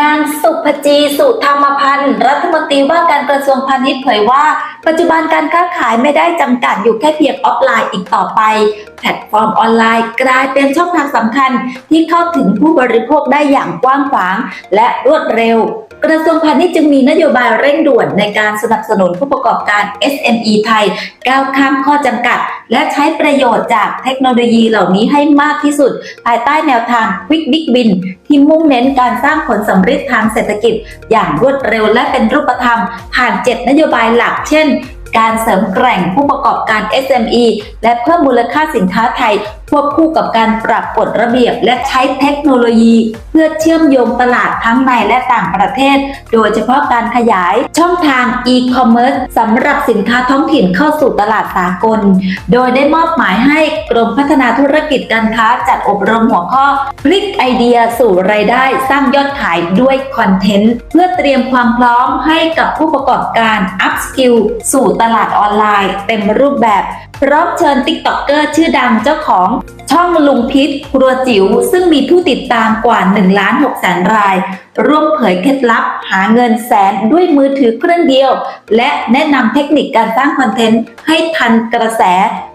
นางสุภจีสุธรรมพันธ์รัฐมนตรีว่าการกระทรวงพาณิชย์เผยว่า ปัจจุบันการค้าขายไม่ได้จำกัดอยู่แค่เพียงออฟไลน์อีกต่อไป แพลตฟอร์มออนไลน์กลายเป็นช่องทางสำคัญที่เข้าถึงผู้บริโภคได้อย่างกว้างขวางและรวดเร็วกระทรวงพาณิชย์จึงมีนโยบายเร่งด่วนในการสนับสนุนผู้ประกอบการ SME ไทยก้าวข้ามข้อจำกัด และใช้ประโยชน์จากเทคโนโลยีเหล่านี้ให้มากที่สุด ภายใต้แนวทาง Quick Big Win ที่มุ่งเน้นการสร้างผลสำเร็จทางเศรษฐกิจ อย่างรวดเร็วและเป็นรูปธรรม ผ่าน 7 นโยบายหลัก เช่น การเสริมแกร่งผู้ประกอบการ SME และเพิ่มมูลค่าสินค้าไทยควบคู่กับการปรับกฎระเบียบและใช้เทคโนโลยี เพื่อเชื่อมโยงตลาดทั้งในและต่างประเทศ โดยเฉพาะการขยายช่องทาง e-commerce สำหรับสินค้าท้องถิ่นเข้าสู่ตลาดสากล โดยได้มอบหมายให้กรมพัฒนาธุรกิจการค้าจัดอบรมหัวข้อพลิกไอเดียสู่รายได้สร้างยอดขายด้วยคอนเทนต์ เพื่อเตรียมความพร้อมให้กับผู้ประกอบการอัพสกิลสู่ตลาดออนไลน์ เต็มรูปแบบ พร้อมเชิญติ๊กต็อกเกอร์ชื่อดังเจ้าของช่องลุงพิษครัวจิ๋วซึ่งมีผู้ติดตามกว่า1ล้าน6แสนราย ร่วมเผยเคล็ดลับหาเงินแสนด้วยมือถือเครื่องเดียว และแนะนำเทคนิคการสร้างคอนเทนต์ให้ทันกระแส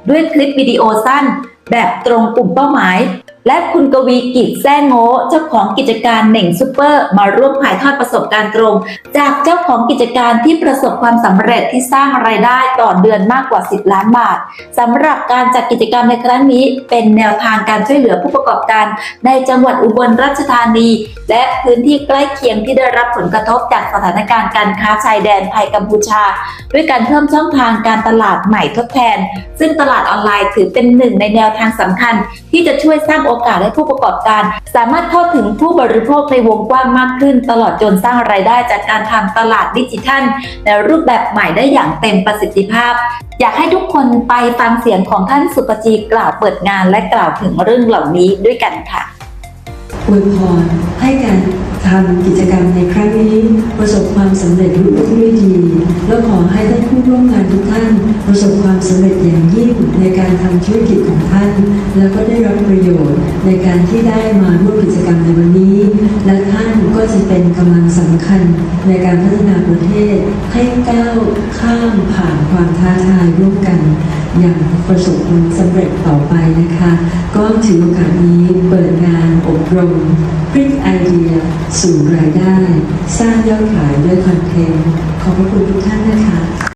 ด้วยคลิปวิดีโอสั้น แบบตรงกลุ่มเป้าหมาย และคุณกวีกิจแซ่โง่เจ้าของกิจการเหน่งซูเปอร์ มาร่วมถ่ายทอดประสบการณ์ตรง จากเจ้าของกิจการที่ประสบความสำเร็จที่สร้างรายได้ต่อเดือนมากกว่า 10 ล้านบาทสำหรับการจัดกิจกรรมในครั้งนี้ เป็นแนวทางการช่วยเหลือผู้ประกอบการ ในจังหวัดอุบลราชธานี และพื้นที่ใกล้เคียงที่ได้รับผลกระทบจากสถานการณ์การค้าชายแดนไทยกัมพูชา ด้วยการเพิ่มช่องทางการตลาดใหม่ทดแทน ซึ่งตลาดออนไลน์ถือเป็นหนึ่งในแนวทางสำคัญ ที่จะช่วยสร้างโอกาสให้ผู้ประกอบการ สามารถเข้าถึงผู้บริโภคในวงกว้างมากขึ้น ตลอดจนสร้างรายได้จากการทำตลาดดิจิทัล ในรูปแบบใหม่ได้อย่างเต็มประสิทธิภาพ อยากให้ทุกคนไปฟังเสียงของท่านสุปจีกล่าวเปิดงานและกล่าวถึงเรื่องเหล่านี้ด้วยกันค่ะอวยพรให้การทำกิจกรรมในครั้งนี้ ประสบความสำเร็จรุ่งเรืองด้วยดีแล้วขอให้ท่านผู้ร่วมงานทุกท่าน ประสบความสำเร็จอย่างางธุรกิจของท่าน แล้วก็ได้รับประโยชน์ในการที่ได้มาร่วมกิจกรรมในวันนี้ และท่านก็จะเป็นกำลังสำคัญในการพัฒนาประเทศ ให้ก้าวข้ามผ่านความท้าทายร่วมกัน อย่างประสบความสำเร็จต่อไปนะคะ ก็ถือโอกาสนี้เปิดงานอบรมพลิกไอเดีย สู่รายได้ สร้างยอดขายด้วยคอนเทนต์ขอบพระคุณทุกท่านนะคะ